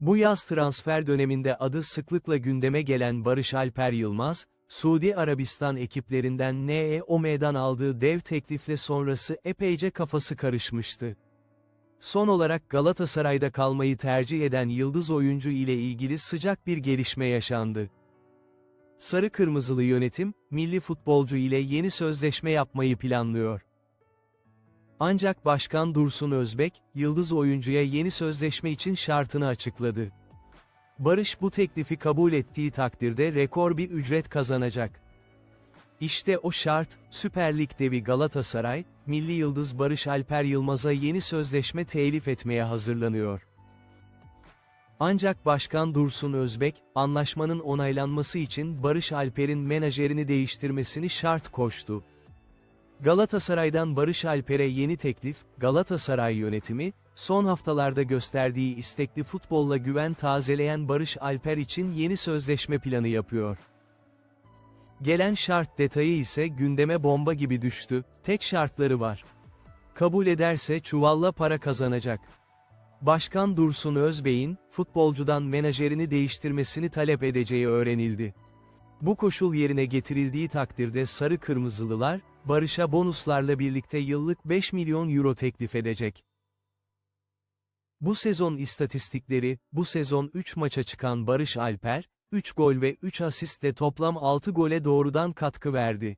yaz transfer döneminde adı sıklıkla gündeme gelen Barış Alper Yılmaz, Suudi Arabistan ekiplerinden NEOM'dan aldığı dev teklifle sonrası epeyce kafası karışmıştı. Son olarak Galatasaray'da kalmayı tercih eden yıldız oyuncu ile ilgili sıcak bir gelişme yaşandı. Sarı Kırmızılı yönetim, milli futbolcu ile yeni sözleşme yapmayı planlıyor. Ancak Başkan Dursun Özbek, yıldız oyuncuya yeni sözleşme için şartını açıkladı. Barış bu teklifi kabul ettiği takdirde rekor bir ücret kazanacak. İşte o şart, Süper Lig devi Galatasaray, milli yıldız Barış Alper Yılmaz'a yeni sözleşme telif etmeye hazırlanıyor. Ancak Başkan Dursun Özbek, anlaşmanın onaylanması için Barış Alper'in menajerini değiştirmesini şart koştu. Galatasaray'dan Barış Alper'e yeni teklif, Galatasaray yönetimi, son haftalarda gösterdiği istekli futbolla güven tazeleyen Barış Alper için yeni sözleşme planı yapıyor. Gelen şart detayı ise gündeme bomba gibi düştü, tek şartları var. Kabul ederse çuvalla para kazanacak. Başkan Dursun Özbey'in, futbolcudan menajerini değiştirmesini talep edeceği öğrenildi. Bu koşul yerine getirildiği takdirde Sarı Kırmızılılar, Barış'a bonuslarla birlikte yıllık 5 milyon euro teklif edecek. Bu sezon istatistikleri, bu sezon 3 maça çıkan Barış Alper, 3 gol ve 3 asistle toplam 6 gole doğrudan katkı verdi.